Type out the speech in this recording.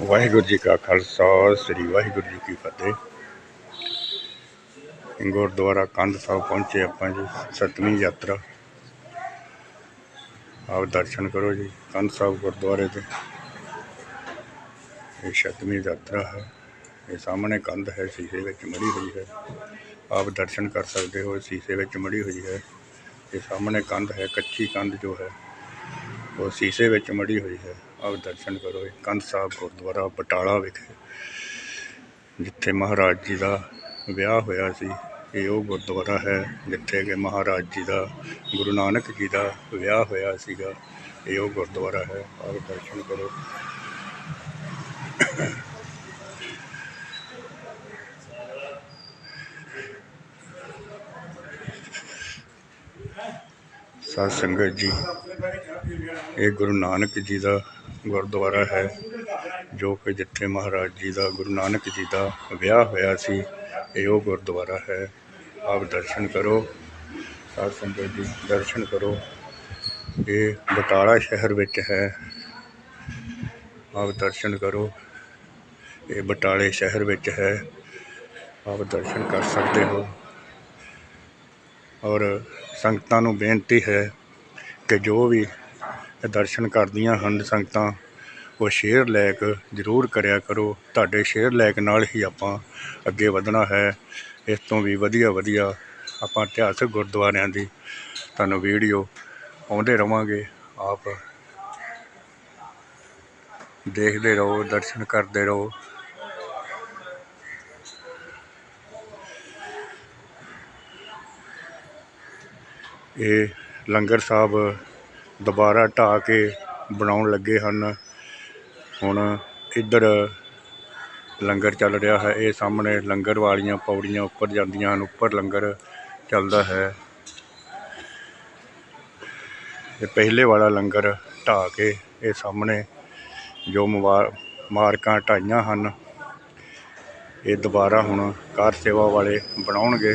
ਵਾਹਿਗੁਰੂ ਜੀ ਕਾ ਖਾਲਸਾ, ਸ੍ਰੀ ਵਾਹਿਗੁਰੂ ਜੀ ਕੀ ਫਤਿਹ। ਗੁਰਦੁਆਰਾ ਕੰਧ ਸਾਹਿਬ ਪਹੁੰਚੇ ਆਪਾਂ ਜੀ, ਸਤਵੀਂ ਯਾਤਰਾ। ਆਪ ਦਰਸ਼ਨ ਕਰੋ ਜੀ, ਕੰਧ ਸਾਹਿਬ ਗੁਰਦੁਆਰੇ ਦੇ ਇਹ ਸਤਵੀਂ ਯਾਤਰਾ ਹੈ। ਇਹ ਸਾਹਮਣੇ ਕੰਧ ਹੈ, ਸ਼ੀਸ਼ੇ ਵਿੱਚ ਮੜੀ ਹੋਈ ਹੈ। ਆਪ ਦਰਸ਼ਨ ਕਰ ਸਕਦੇ ਹੋ, ਸ਼ੀਸ਼ੇ ਵਿੱਚ ਮੜੀ ਹੋਈ ਹੈ। ਇਹ ਸਾਹਮਣੇ ਕੰਧ ਹੈ, ਕੱਚੀ ਕੰਧ ਜੋ ਹੈ, ਉਹ ਸ਼ੀਸ਼ੇ ਵਿੱਚ ਮੜੀ ਹੋਈ ਹੈ। ਆਪ ਦਰਸ਼ਨ ਕਰੋ, ਇਹ ਕੰਧ ਸਾਹਿਬ ਗੁਰਦੁਆਰਾ ਬਟਾਲਾ ਵਿਖੇ, ਜਿੱਥੇ ਮਹਾਰਾਜ ਜੀ ਦਾ ਵਿਆਹ ਹੋਇਆ ਸੀ। ਇਹ ਉਹ ਗੁਰਦੁਆਰਾ ਹੈ, ਜਿੱਥੇ ਕਿ ਮਹਾਰਾਜ ਜੀ ਦਾ, ਗੁਰੂ ਨਾਨਕ ਜੀ ਦਾ ਵਿਆਹ ਹੋਇਆ ਸੀਗਾ। ਇਹ ਉਹ ਗੁਰਦੁਆਰਾ ਹੈ, ਆਪ ਦਰਸ਼ਨ ਕਰੋ। ਸਾਧ ਸੰਗਤ ਜੀ, ਇਹ ਗੁਰੂ ਨਾਨਕ ਜੀ ਦਾ ਗੁਰਦੁਆਰਾ ਹੈ, ਜੋ ਕਿ ਜਿੱਥੇ ਮਹਾਰਾਜ ਜੀ ਦਾ, ਗੁਰੂ ਨਾਨਕ ਜੀ ਦਾ ਵਿਆਹ ਹੋਇਆ ਸੀ, ਇਹ ਉਹ ਗੁਰਦੁਆਰਾ ਹੈ। ਆਪ ਦਰਸ਼ਨ ਕਰੋ, ਸਾਧ ਸੰਗਤ ਜੀ, ਦਰਸ਼ਨ ਕਰੋ। ਇਹ ਬਟਾਲਾ ਸ਼ਹਿਰ ਵਿੱਚ ਹੈ। ਆਪ ਦਰਸ਼ਨ ਕਰੋ, ਇਹ ਬਟਾਲੇ ਸ਼ਹਿਰ ਵਿੱਚ ਹੈ। ਆਪ ਦਰਸ਼ਨ ਕਰ ਸਕਦੇ ਹੋ। ਔਰ ਸੰਗਤਾਂ ਨੂੰ ਬੇਨਤੀ ਹੈ ਕਿ ਜੋ ਵੀ ਦਰਸ਼ਨ ਕਰਦੀਆਂ ਹਨ ਸੰਗਤਾਂ, ਉਹ ਸ਼ੇਅਰ ਲਾਇਕ ਜ਼ਰੂਰ ਕਰਿਆ ਕਰੋ। ਤੁਹਾਡੇ ਸ਼ੇਅਰ ਲਾਇਕ ਨਾਲ ਹੀ ਆਪਾਂ ਅੱਗੇ ਵਧਣਾ ਹੈ। ਇਸ ਤੋਂ ਵੀ ਵਧੀਆ ਵਧੀਆ ਆਪਾਂ ਇਤਿਹਾਸਕ ਗੁਰਦੁਆਰਿਆਂ ਦੀ ਤੁਹਾਨੂੰ ਵੀਡੀਓ ਆਉਂਦੇ ਰਵਾਂਗੇ। ਆਪ ਦੇਖਦੇ ਰਹੋ, ਦਰਸ਼ਨ ਕਰਦੇ ਰਹੋ। ਇਹ ਲੰਗਰ ਸਾਹਿਬ ਦੁਬਾਰਾ ਢਾਹ ਕੇ ਬਣਾਉਣ ਲੱਗੇ ਹਨ। ਹੁਣ ਇੱਧਰ ਲੰਗਰ ਚੱਲ ਰਿਹਾ ਹੈ। ਇਹ ਸਾਹਮਣੇ ਲੰਗਰ ਵਾਲੀਆਂ ਪੌੜੀਆਂ ਉੱਪਰ ਜਾਂਦੀਆਂ ਹਨ। ਉੱਪਰ ਲੰਗਰ ਚੱਲਦਾ ਹੈ। ਇਹ ਪਹਿਲੇ ਵਾਲਾ ਲੰਗਰ ਢਾਹ ਕੇ ਇਹ ਸਾਹਮਣੇ ਜੋ ਮਵਾ- ਮਾਰਕਾਂ ਢਾਈਆਂ ਹਨ, ਇਹ ਦੁਬਾਰਾ ਹੁਣ ਕਾਰ ਸੇਵਾ ਵਾਲੇ ਬਣਾਉਣਗੇ।